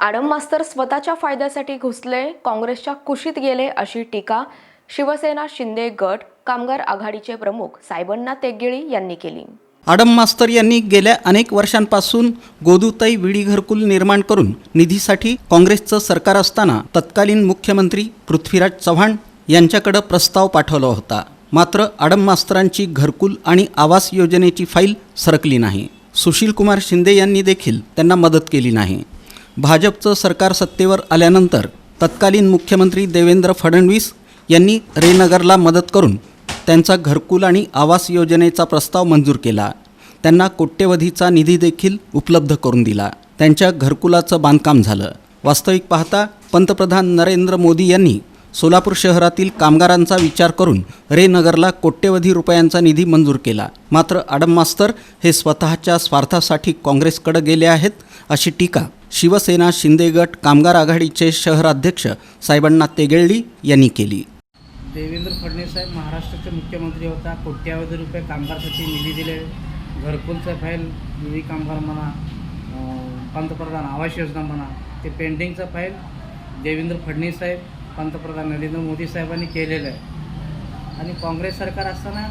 आडम मास्तर स्वतःच्या फायद्यासाठी घुसले काँग्रेसच्या कुशीत गेले अशी टीका शिवसेना शिंदे गट कामगार आघाडीचे प्रमुख सायबण्णा तेगेळी यांनी केली. आडम मास्तर यांनी गेल्या अनेक वर्षांपासून गोदूताई विडी घरकुल निर्माण करून निधीसाठी काँग्रेसचं सरकार असताना तत्कालीन मुख्यमंत्री पृथ्वीराज चव्हाण यांच्याकडं प्रस्ताव पाठवला होता. मात्र आडम मास्तरांची घरकुल आणि आवास योजनेची फाईल सरकली नाही. सुशीलकुमार शिंदे यांनी देखील त्यांना मदत केली नाही. भाजपचं सरकार सत्तेवर आल्यानंतर तत्कालीन मुख्यमंत्री देवेंद्र फडणवीस यांनी रेनगरला मदत करून त्यांचा घरकुल आणि आवास योजनेचा प्रस्ताव मंजूर केला. त्यांना कोट्यवधीचा निधी देखील उपलब्ध करून दिला. त्यांच्या घरकुलाचं बांधकाम झालं. वास्तविक पाहता पंतप्रधान नरेंद्र मोदी यांनी सोलापूर शहरातील कामगारांचा विचार करून रेनगरला कोट्यवधी रुपयांचा निधी मंजूर केला. मात्र आडम मास्तर हे स्वतःच्या स्वार्थासाठी काँग्रेसकडे गेले आहेत अशी टीका शिवसेना शिंदे गट कामगार आघाडीचे शहराध्यक्ष साहेबांना तेगेळली यांनी केली. देवेंद्र फडणवीस साहेब महाराष्ट्राचे मुख्यमंत्री होता. कोट्यावधी रुपये कामगारसाठी निधी दिले. घरकुलचं फाईल निधी कामगार म्हणा पंतप्रधान आवास योजना म्हणा ते पेंडिंगचं फाईल देवेंद्र फडणवीस साहेब पंतप्रधान नरेंद्र मोदी साहेबांनी केलेलं आहे. आणि काँग्रेस सरकार असताना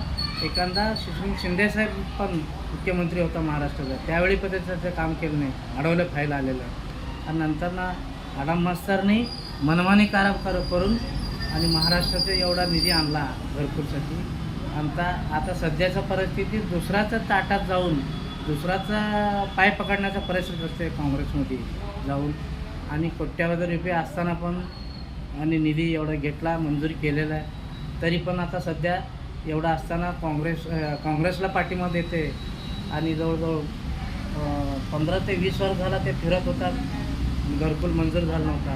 एखादा सुशील शिंदेसाहेब पण मुख्यमंत्री होता महाराष्ट्राचा. त्यावेळी पण त्याचं ते काम केलं नाही. अडवलं फाईल आलेलं. आहे आणि नंतर ना आडाम मास्तरनी मनमानी कार कर करून आणि महाराष्ट्राचा एवढा निधी आणला भरपूरसाठी. आमचा आता सध्याच्या परिस्थितीत दुसऱ्याच्या ताटात जाऊन दुसराचा पाय पकडण्याचा परिस्थिती असते काँग्रेसमध्ये जाऊन. आणि कोट्यावधी रुपये असताना पण आणि निधी एवढा घेतला मंजूर केलेला आहे. तरी पण आता सध्या एवढं असताना काँग्रेस काँग्रेसला पाठिंबा देते. आणि जवळजवळ पंधरा ते वीस वर्ष झाला ते फिरत होतात घरकुल मंजूर झाला नव्हता.